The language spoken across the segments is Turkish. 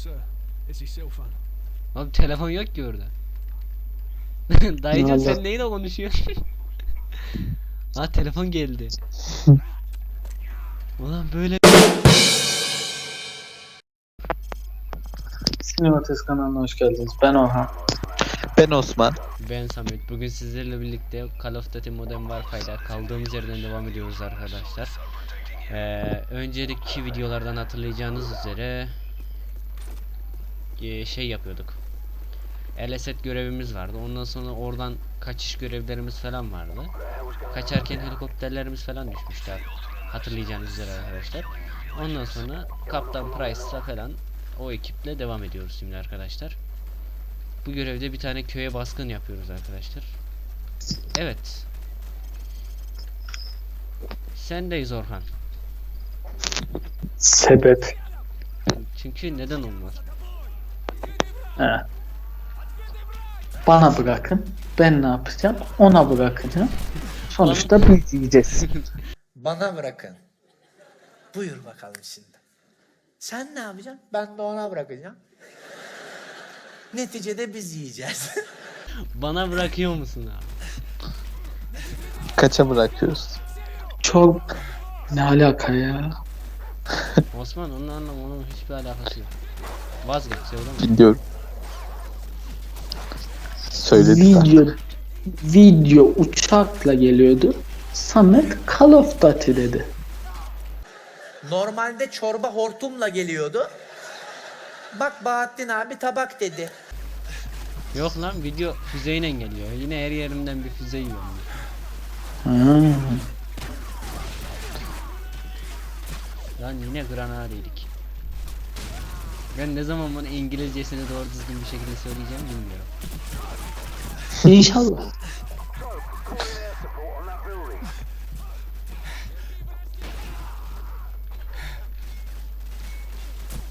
Sir, it's his cell phone. Abi telefon yok ki orada. Vallahi- sen neyle konuşuyorsun? ha telefon geldi. Ulan böyle Sinemates kanalına hoş geldiniz. Ben Orhan. Ben Osman. Ben Samet. Bugün sizlerle birlikte Call of Duty Modern Warfare'da kaldığımız yerden devam ediyoruz arkadaşlar. Ee, önceki videolardan hatırlayacağınız üzere e, şey yapıyorduk. LSET görevimiz vardı. Ondan sonra oradan kaçış görevlerimiz falan vardı. Kaçarken helikopterlerimiz falan düşmüştü. Hatırlayacağınız üzere arkadaşlar. Ondan sonra Kaptan Price'la falan o ekiple devam ediyoruz şimdi arkadaşlar. Bu görevde bir tane köye baskın yapıyoruz arkadaşlar. Evet. Sendeyiz Orhan. Sebep. Çünkü neden olmaz? He. Bana bırakın. Ben ne yapacağım? Ona bırakacağım. Sonuçta biz yiyeceğiz. Bana bırakın. Buyur bakalım şimdi. Sen ne yapacaksın? Ben de ona bırakacağım. Neticede biz yiyeceğiz. Bana bırakıyor musun abi? Kaça bırakıyoruz? Çok ne alaka ya? Osman onunla onun hiçbir alakası yok. Vazgeç söyleme. Biliyorum. Söyledik Video video uçakla geliyordu. Samet Call of Duty dedi. Normalde çorba hortumla geliyordu. Bak Bahattin abi tabak dedi. Yok lan video füzeyle geliyor. Yine her yerimden bir füze yiyorum. Ha. Lan yine granada yedik. Ben ne zaman bunu İngilizcesini doğru düzgün bir şekilde söyleyeceğim bilmiyorum. İnşallah.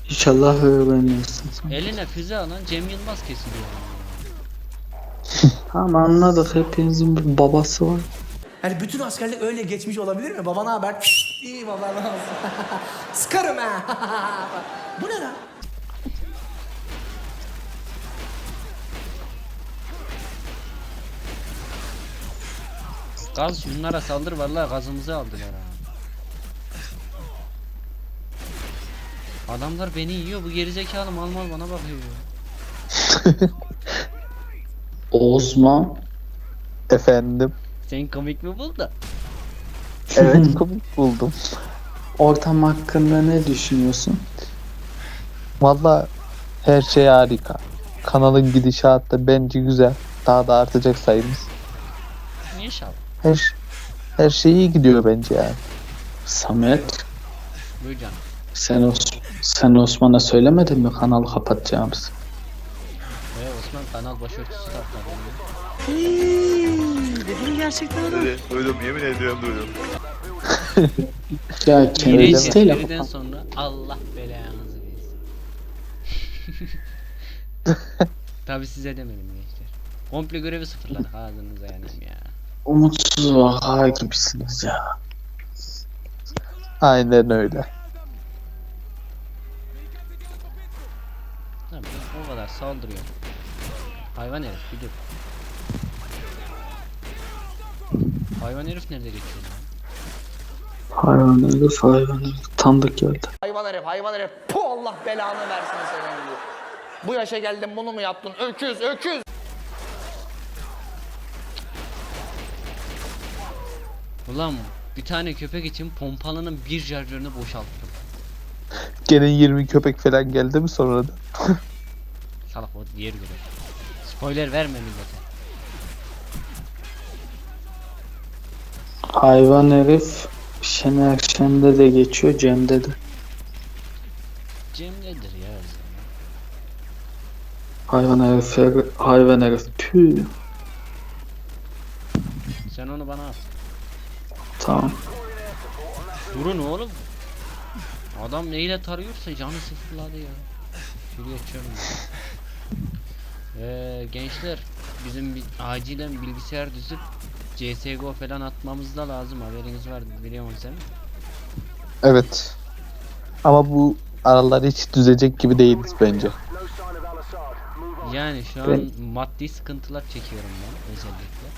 İnşallah öğreniyorsun. sen. Eline füze alan Cem Yılmaz kesiliyor. Tamam anladık hepinizin bir babası var. Yani bütün askerlik öyle geçmiş olabilir mi? Baba ne haber? Pişt, İyi baba ne olsun? Sıkarım ha. Bu ne lan? Gaz şunlara saldır vallahi gazımızı aldılar ha. Adamlar beni yiyor bu gerizekalı mal mal bana bakıyor. Osman. Efendim. Sen komik mi buldun? Evet komik buldum. Ortam hakkında ne düşünüyorsun? Valla her şey harika. Kanalın gidişatı da bence güzel. Daha da artacak sayımız. İnşallah. Her, her şey iyi gidiyor bence yani. Samet, Buyur canım. sen, Os sen Osman'a söylemedin mi kanalı kapatacağımızı? Ee, Osman kanal başörtüsü taktı. Evet, duydum yemin ediyorum duydum. Ya kendi Birinci isteğiyle seriden kapat. sonra Allah belanızı versin. Tabi size demedim gençler. Komple görevi sıfırladık ağzınıza yanayım ya. Umutsuz vaka gibisiniz ya. Aynen öyle. Tabii o kadar saldırıyor. Hayvan herif bir dur. Hayvan herif nerede geçiyor lan? Hayvan herif hayvan herif tanıdık geldi. Hayvan herif, hayvan herif. Puh Allah belanı versin senin bu. Bu yaşa geldin bunu mu yaptın? Öküz, öküz. Ulan bir tane köpek için pompalının bir şarjörünü boşalttım. Gene 20 köpek falan geldi mi sonra da? Salak o diğer görev. Spoiler verme millete. Hayvan herif Şener Şen'de de geçiyor Cem'de de. Cem nedir ya? Hayvan herif her- hayvan herif pü. Sen onu bana at. Tamam. Durun oğlum. Adam neyle tarıyorsa canı sıfırladı ya. Şuraya açıyorum. Ee, gençler bizim bir, acilen bilgisayar düzüp CSGO falan atmamız da lazım haberiniz var biliyor musun sen? Evet. Ama bu araları hiç düzecek gibi değiliz bence. Yani şu an Ben- maddi sıkıntılar çekiyorum ben özellikle.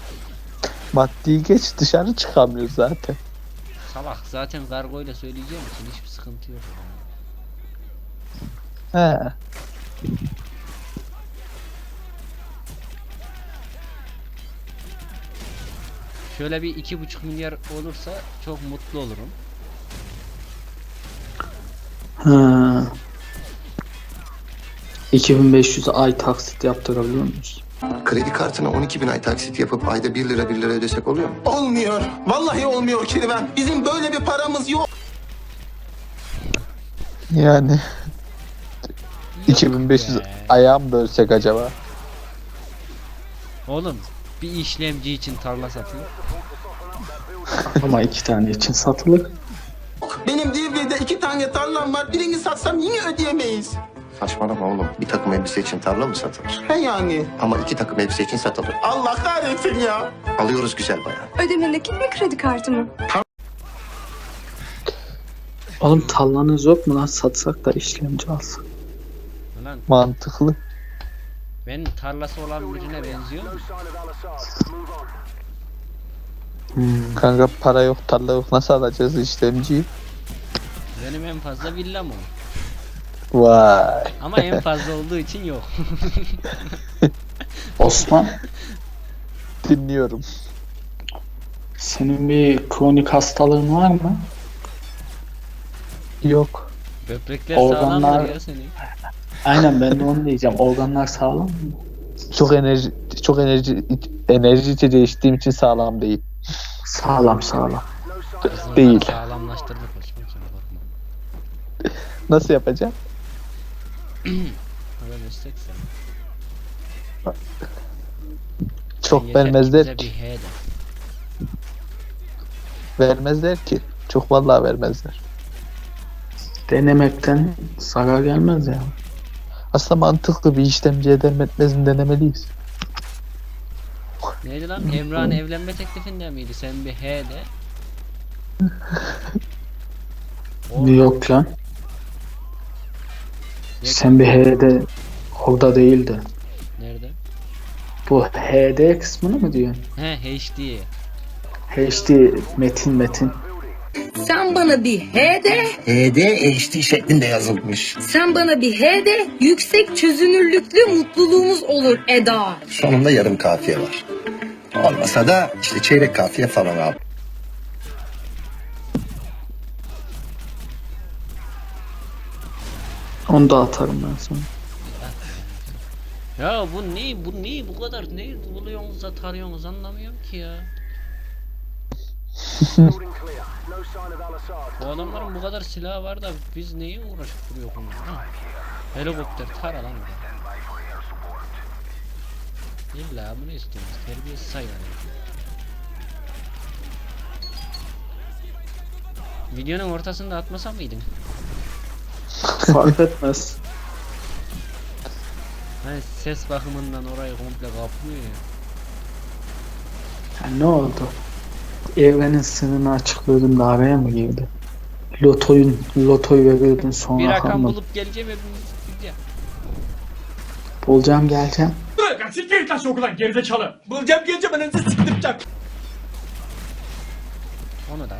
Maddi geç dışarı çıkamıyoruz zaten. Salak zaten kargoyla söyleyeceğim için hiçbir sıkıntı yok. He. Şöyle bir iki buçuk milyar olursa çok mutlu olurum. Ha. 2500 ay taksit yaptırabiliyor muyuz? Kredi kartına 12 bin ay taksit yapıp ayda 1 lira 1 lira ödesek oluyor mu? Olmuyor. Vallahi olmuyor Kerimen. Bizim böyle bir paramız yok. Yani Yok 2500 be. aya mı bölsek acaba? Oğlum bir işlemci için tarla satayım. Ama iki tane için satılır. Benim Divri'de iki tane tarlam var. Birini satsam yine ödeyemeyiz. Saçmalama oğlum. Bir takım elbise için tarla mı satılır? He yani. Ama iki takım elbise için satılır. Allah kahretsin ya. Alıyoruz güzel bayan. Ödeme nakit mi kredi kartı mı? Oğlum tallanız yok mu lan satsak da işlemci alsak. Lan Mantıklı. benim tarlası olan birine benziyor mu? Hmm. Kanka para yok, tarla yok. Nasıl alacağız işlemciyi? Benim en fazla villam o. Vay. Ama en fazla olduğu için yok. Osman Dinliyorum. senin bir kronik hastalığın var mı? Yok. Böbrekler Organlar- sağlamdır ya senin. Aynen ben de onu diyeceğim. Organlar sağlam mı? Çok enerji çok enerji enerji içeceği içtiğim için sağlam değil. Sağlam sağlam. Biz Değil. Sağlamlaştırdık Osman sen bakma. Nasıl yapacağım? Öyle meslek sen. Çok Yeter vermezler bize ki. bir he de. Vermezler ki. Çok vallahi vermezler. Denemekten zarar gelmez ya. Aslında mantıklı bir işlemciye dem etmez mi denemeliyiz. Neydi lan? Emrah'ın evlenme teklifinde miydi? Sen bir he de. Yok lan. Sen bir HD orada değildi. Nerede? Bu HD kısmını mı diyorsun? He HD. HD metin metin. Sen bana bir H de, HD HD şeklinde yazılmış. sen bana bir H de, yüksek çözünürlüklü mutluluğumuz olur Eda. Sonunda yarım kafiye var. Olmasa da işte çeyrek kafiye falan abi. Onu da atarım ben sana. Ya bu ne? Bu ne? Bu kadar ne buluyorsunuz da tarıyorsunuz anlamıyorum ki ya. bu adamların bu kadar silahı var da biz neye uğraşıp duruyor bunlar? Helikopter tara lan. İlla bunu istiyoruz. Terbiyesiz hayvan. Videonun ortasında atmasa mıydın? Fark etmez. Hani ses bakımından orayı komple kaplıyor ya. Ya ne oldu? Evrenin sınırını açıklıyordun da araya mı girdi? Lotoyun, lotoyu veriyordun sonra Bir rakam kalmadı. bulup geleceğim hepimiz gideceğim. Bulacağım geleceğim. Siktir git lan şu okuldan gerizekalı. Bulacağım geleceğim ananızı siktireceğim. Onu da.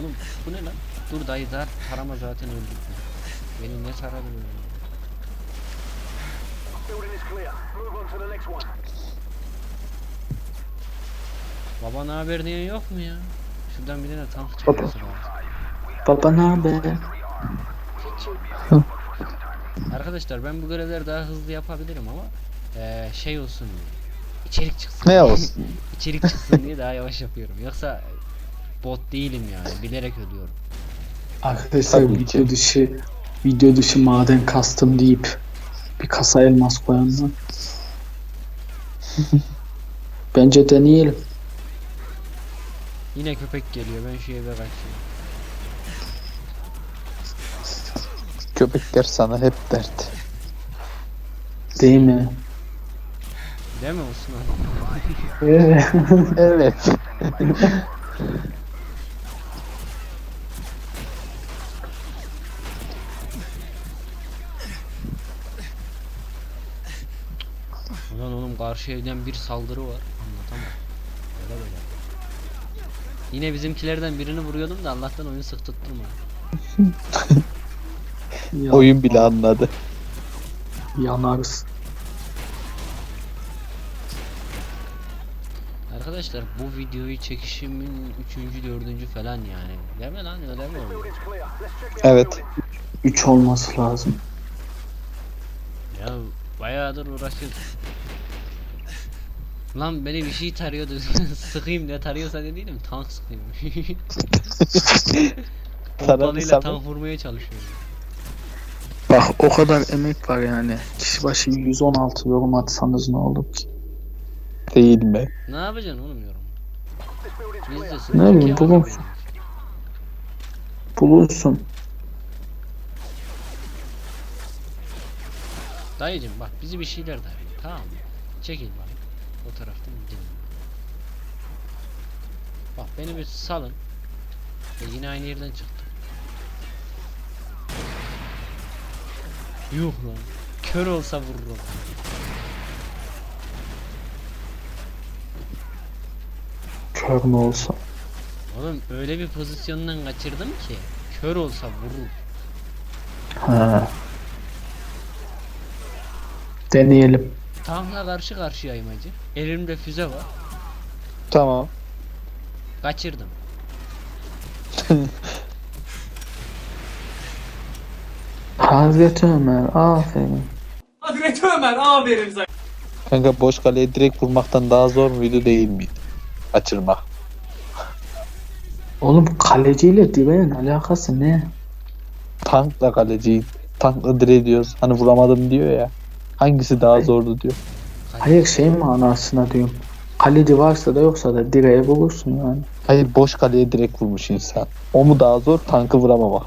Oğlum bu ne lan? Dur dayı dar tarama zaten öldük. Beni ne böyle? Baba ne haber diyen yok mu ya? Şuradan bir tane tank çıkması lazım. Baba ne haber? Arkadaşlar ben bu görevleri daha hızlı yapabilirim ama eee, şey olsun diye. İçerik çıksın. Ne olsun? İçerik çıksın diye daha yavaş yapıyorum. Yoksa bot değilim yani. Bilerek ölüyorum. Arkadaşlar video dışı video dışı maden kastım deyip bir kasa elmas koyanlar. Bence deneyelim. Yine köpek geliyor. Ben şu eve kaçıyorum. Köpekler sana hep dert. Değil mi? Değil mi Osman? Evet. karşı evden bir saldırı var. Anlatamam. Böyle böyle. Yine bizimkilerden birini vuruyordum da Allah'tan oyun sık tutturma. Ya, Oyun bile anladı. Yanarız. Arkadaşlar bu videoyu çekişimin 3. 4. falan yani. Değil mi lan öyle mi? Evet. 3 olması lazım. Ya bayağıdır uğraşıyoruz. Lan beni bir şey tarıyordu. Sıkayım ne tarıyorsa ne değilim tank sıkayım. Pompalıyla tank vurmaya çalışıyorum. Bak o kadar emek var yani. Kişi başı 116 yorum atsanız ne olur ki? Değil mi? Ne yapacaksın oğlum yorum? Biz de Ne bileyim, adam Bulunsun. Dayıcım bak bizi bir şeyler de tamam mı? Çekil bak. O taraftan gidelim. Bak beni bir salın. E yine aynı yerden çıktım. Yuh lan. Kör olsa vururum. Kör mü olsa. Oğlum öyle bir pozisyondan kaçırdım ki. Kör olsa vurur. He. Deneyelim. Tankla karşı karşıyayım hacı. Elimde füze var. Tamam. Kaçırdım. Hazreti Ömer aferin. Hazreti Ömer aferin sana. Kanka boş kaleye direkt vurmaktan daha zor muydu değil miydi? Kaçırmak. Oğlum kaleciyle direğin alakası ne? Tankla kaleciyi. Tankla dire diyoruz. Hani vuramadım diyor ya. Hangisi daha zordu diyor. Hayır şey manasına diyorum. Kaleci varsa da yoksa da direğe vurursun yani. Hayır boş kaleye direkt vurmuş insan. O mu daha zor tankı vuramamak.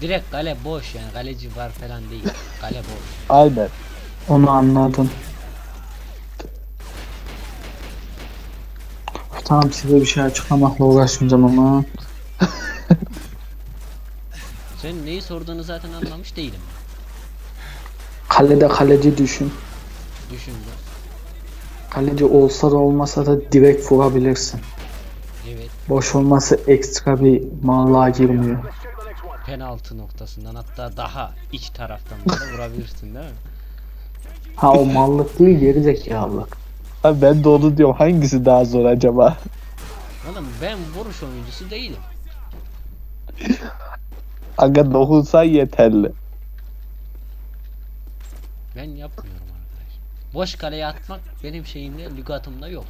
Direkt kale boş yani kaleci var falan değil. Kale boş. Aynen. Onu anladım. Tamam size bir şey açıklamakla uğraşmayacağım ama. Sen neyi sorduğunu zaten anlamış değilim. Kalede kaleci düşün. Düşündüm. Kaleci olsa da olmasa da direkt vurabilirsin. Evet. Boş olması ekstra bir mallığa girmiyor. Penaltı noktasından hatta daha iç taraftan da vurabilirsin değil mi? Ha o mallık değil geri zekalılık. Ha ben de onu diyorum. Hangisi daha zor acaba? Oğlum ben vuruş oyuncusu değilim. Aga dokunsan yeterli. Ben yapmıyorum arkadaş. Boş kaleye atmak benim şeyimde, lügatımda yok.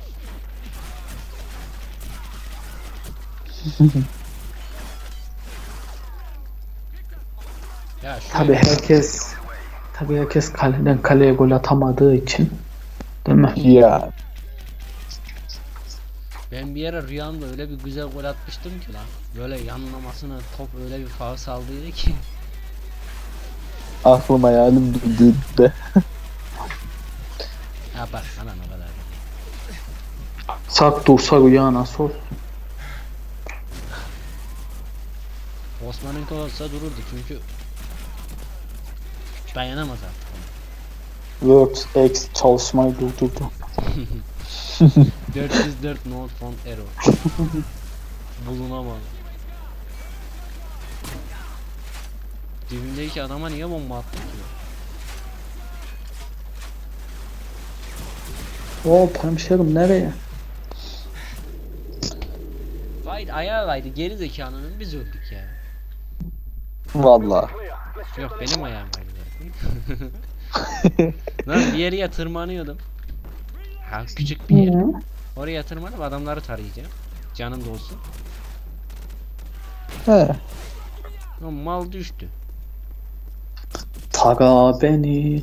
ya şu Tabi herkes tabi herkes kaleden kaleye gol atamadığı için değil mi? Ya. ben bir ara rüyamda öyle bir güzel gol atmıştım ki lan. Böyle yanlamasına top öyle bir faul saldıydı ki. Aklım hayalim döndüğünde. Ha bak sana ne kadar. Sak dursa rüya nasıl olsun? Osman'ınki olsa dururdu çünkü dayanamaz artık. Word X çalışmayı durdurdu. 404 not found error. Bulunamadı. Dibimdeki adama niye bomba attı ki? Oo hemşerim nereye? Vay ayağı kaydı geri zekanının biz öldük ya. Valla. Yok benim ayağım kaydı zaten. Lan bir yere tırmanıyordum. Ha küçük bir yer. Oraya tırmanıp adamları tarayacağım. Canım da olsun. He. Lan mal düştü. Tara beni.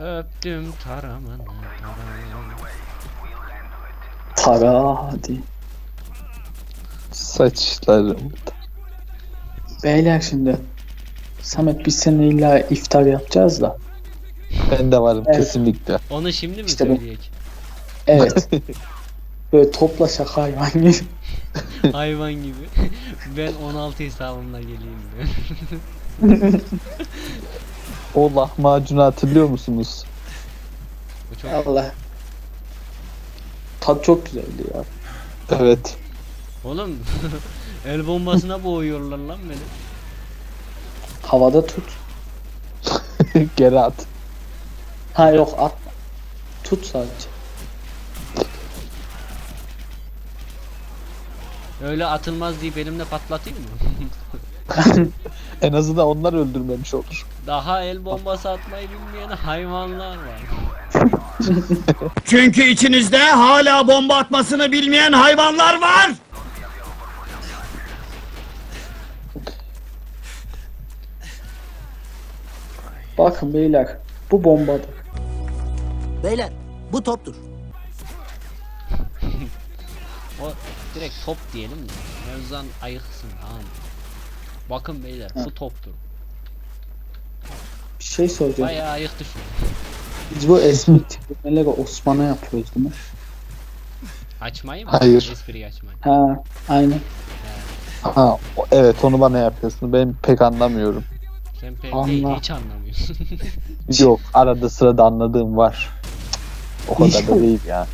Öptüm taramanı taramanı. Tara hadi. Saçlarım. Beyler şimdi. Samet biz seninle illa iftar yapacağız da. Ben de varım Evet. kesinlikle. Onu şimdi mi İşte bu. söyleyecek? Evet. Böyle topla şaka hayvan gibi. Hayvan gibi. ben 16 hesabımla geleyim diyor. O lahmacunu hatırlıyor musunuz? Bu çok Allah. Tat çok güzeldi ya. Evet. Oğlum el bombasına boğuyorlar lan beni. Havada tut. Geri at. Ha yok at. Tut sadece. Öyle atılmaz deyip elimle patlatayım mı? En azından onlar öldürmemiş olur. Daha el bombası atmayı bilmeyen hayvanlar var. Çünkü içinizde hala bomba atmasını bilmeyen hayvanlar var. Bakın beyler. Bu bombadır. Beyler bu toptur. O direkt top diyelim de. Mevzan ayıksın tamam mı? Bakın beyler bu toptur. Bir şey soracağım. Bayağı ayıktı şu. Biz bu espri terimleri Osman'a yapıyoruz değil mi? Açmayı mı? Hayır. Espriyi açmayı. Ha, aynen. Ha, o- evet onu bana yapıyorsun. Ben pek anlamıyorum. Sen pek Allah. hiç anlamıyorsun. Yok arada sırada anladığım var. O kadar da değil ya.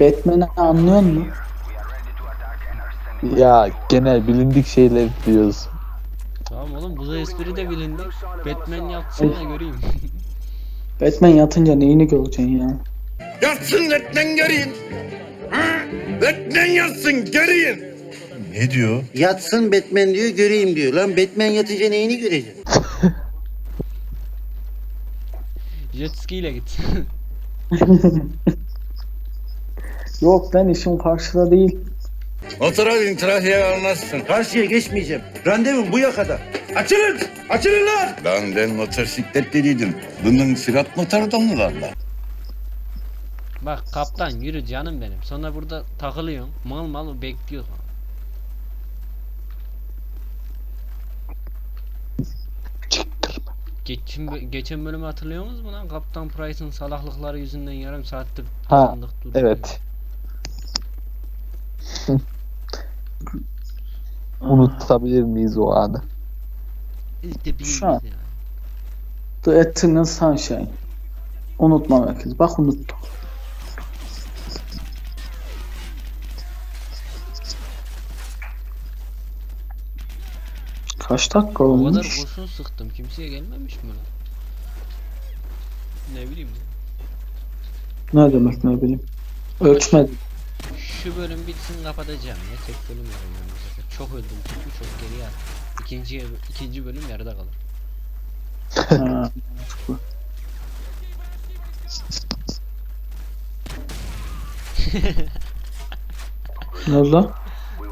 Batman'i anlıyor musun? Ya genel bilindik şeyler diyoruz. Tamam oğlum bu da espri de bilindi. Batman yapsın da göreyim. Batman yatınca neyini göreceksin ya? Yatsın Batman göreyim. Ha? Batman yatsın göreyim. Ne diyor? Yatsın Batman diyor göreyim diyor. Lan Batman yatınca neyini göreceksin? Jet ski ile git. Yok ben işim karşıda değil. Motora bin trafiğe almazsın. Karşıya geçmeyeceğim. Randevum bu yakada. Açılın! Açılın lan! Lan ben motosiklet dediydim. Bunun sürat motoru mı var lan? Bak kaptan yürü canım benim. Sonra burada takılıyorum. Mal mal bekliyor. Çektirme. Geçen, bö- geçen bölümü hatırlıyor musunuz mu lan? Kaptan Price'ın salaklıkları yüzünden yarım saattir Ha, sandık duruyor. Evet. Unutabilir miyiz o anı? İşte Şu an. bilmiyorum ya. The Eternal Sunshine. Unutma merkez. Bak unuttum. Kaç dakika O kadar olmuş? kurşun sıktım. Kimseye gelmemiş mi lan? Ne bileyim. Ne demek ne bileyim. Ölçmedim. Şu bölüm bitsin kapatacağım ya. Tek bölüm yapıyorum bu sefer. Çok öldüm çünkü çok geriye attım. İkinci, ikinci bölüm yarıda kalır. Ha, ne oldu?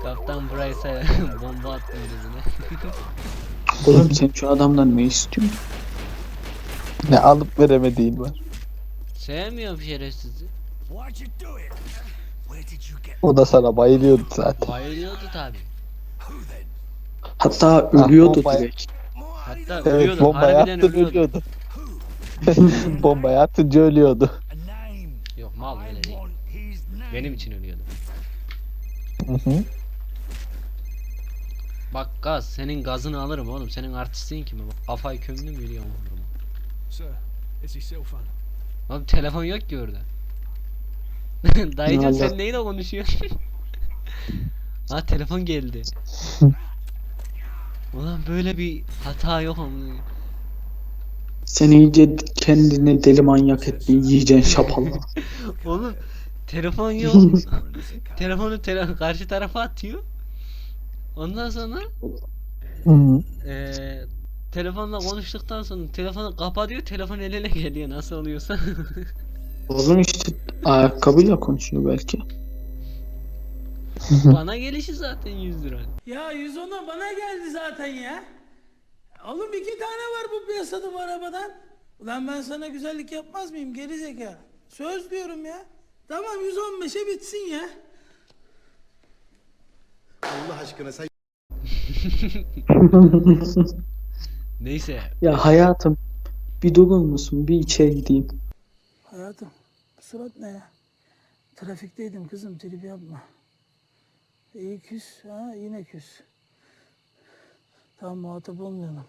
Kaptan Price'a bomba attım yüzüne. Oğlum sen şu adamdan ne istiyorsun? Ne alıp veremediğin var. Sevmiyorum şerefsizi. O da sana bayılıyordu zaten. Bayılıyordu tabi. Hatta ölüyordu bombaya- direkt. Hatta Evet ölüyordu. attın ölüyordu. ölüyordu. bombayı atınca ölüyordu. Yok mal öyle değil. Benim için ölüyordu. Hı hı. Bak gaz senin gazını alırım oğlum. Senin artistliğin kimi? Bak, Kafayı kömdüm vururum. Oğlum telefon yok ki orada. Dayıcım Ne sen neyle konuşuyorsun? ha telefon geldi. Ulan böyle bir hata yok ama. Sen iyice kendini deli manyak ettin yiyeceksin şapalı. Oğlum telefon yok. Telefonu tele karşı tarafa atıyor. Ondan sonra eee telefonla konuştuktan sonra telefonu kapatıyor. Telefon eline geliyor nasıl oluyorsa. Oğlum işte ayakkabıyla konuşuyor belki. Bana gelişi zaten 100 lira. Ya 110'a bana geldi zaten ya. Oğlum iki tane var bu piyasada bu arabadan. Ulan ben sana güzellik yapmaz mıyım geri zeka? Söz diyorum ya. Tamam 115'e bitsin ya. Neyse. Ya hayatım bir durur musun? Bir içeri gideyim. Hayatım bu surat ne ya? Trafikteydim kızım trip yapma. İyi küs ha yine küs. Tamam muhatap olmayalım.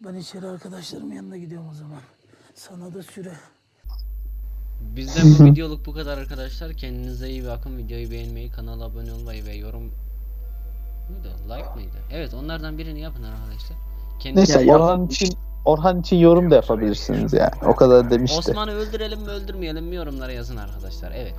Ben içeri arkadaşlarımın yanına gidiyorum o zaman. Sana da süre. Bizden bu videoluk bu kadar arkadaşlar. Kendinize iyi bakın. Videoyu beğenmeyi, kanala abone olmayı ve yorum muydu? Like mıydı? Evet onlardan birini yapın arkadaşlar. Kendinize Neyse Orhan için Orhan için yorum da yapabilirsiniz yani. O kadar demişti. Osman'ı öldürelim mi öldürmeyelim mi yorumlara yazın arkadaşlar. Evet.